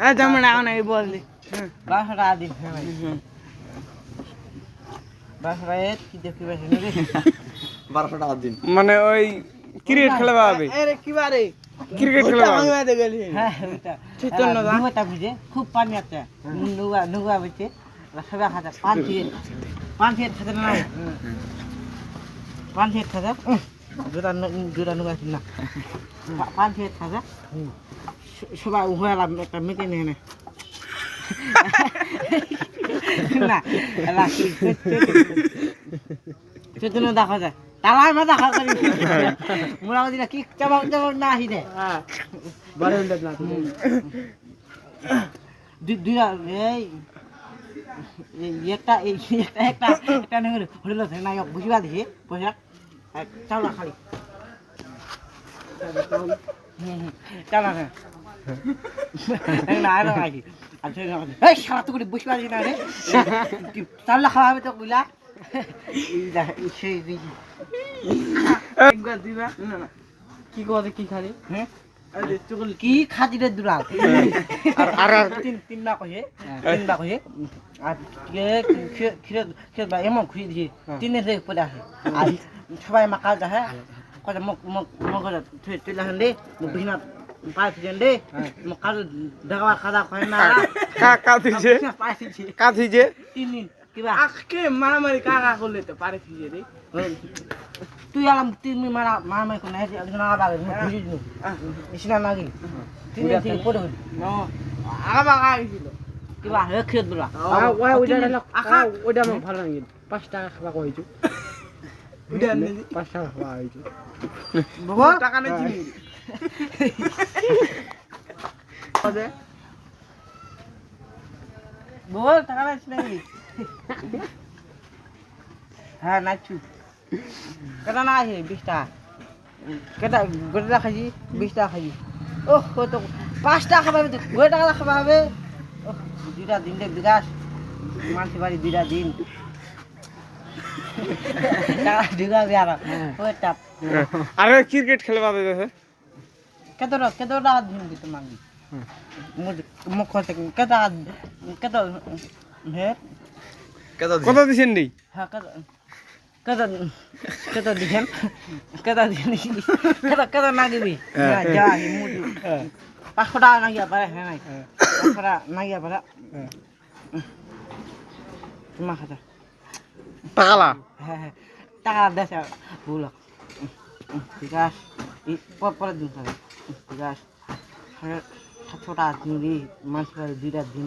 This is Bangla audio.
হ্যাঁ বল দি হ্যাঁ। কি দেখি টাকা দিন মানে ওই ক্রিকেট খেলবা হবে? আরে কি বারে? ক্রিকেট ওটা খেলবা আমি মাঝে গেলি। হ্যাঁ। চৈতন্য দা? ডুবোটা বুঝে খুব পানি আছে। নুগা নুগা বুঝছে সবাই খাতে পান থেকে পান থেকে খাতে না পান থেকে খাতে দুটা দুটা নুগা না। পান থেকে খাতে সবাই উভয় একটা মেকে নিয়ে নে না চৈতন্য দেখা যায়। মা দেখা করি। মোরা কি চামক চামক না আহি দে হ্যাঁ দুইটা এই একটা এই একটা একটা একটা নেই হলো না বুঝবা দিছি পয়সা খালি। হুম, চাউলা না না আর আচ্ছা এই সারা তো করে বুঝবা দিছি না রে? চাউলা খাওয়া হবে তো কইলা কি? করে কি খালি? হ্যাঁ? কি খাতি রে দুরা আর আর আর। তিন তিন না কহে তিন না কহে আর কে কে কে কে এমন খুঁজে দিছি তিন দিন থেকে আসে আর সবাই মাকাল মোক মোক মোক তুই তুই লাহেন দে বিনা পাই ফিরেন দে কাল দেখাবা খাদা কয় না। কা কা দিছে পাই ফিরছি কা দিছে তিন দিন কিবা? আজকে মারামারি কাকা করলে তো রে তুই আলাম তিন দিন মারা মারা মারি কোন একজন আগা বাগে বুঝি দিনু ইসনা নাগি তিন দিন থেকে পড়ে হইল আগা আগা গেছিল কিবা হে খেত দুরা ওইটা আখা। ওইটা আমার ভালো লাগে পাঁচ টাকা খাওয়া কইছো ওইটা পাঁচ টাকা খাওয়া হয়েছে। টাকা নেই চিনি আদে বল টাকা নাইছ নাকি হ্যাঁ নাচু কেটা না আছে বিশ টাকা কেটা গোটা খাইছি বিশ টাকা খাইছি ওহ কত পাঁচ টাকা খাবা হবে গোটা টাকা খাবা হবে ওহ দুইটা দিন দে বিকাশ মানসি বাড়ি দুইটা দিন টাকা ঢুকাবি আর ওইটা আরে ক্রিকেট খেলবা হবে কত কত টাকা দিন দিতে মাগি। মুখ থেকে কত কত হে? কত দিন? কত দিছেন নি? হ্যাঁ দিছেন দিছেন না? দিবি যা মুদি। না গিয়া পারে হ্যাঁ নাই। পাঁচশো টাকা না গিয়া পারে তোমার খাতা টাকালা হ্যাঁ হ্যাঁ। টাকা দেশ ভুল ঠিক আছে। পরে দিন খাবে ঠিক আছে সাতশো টাকা দিন দি মানুষ দুইটা দিন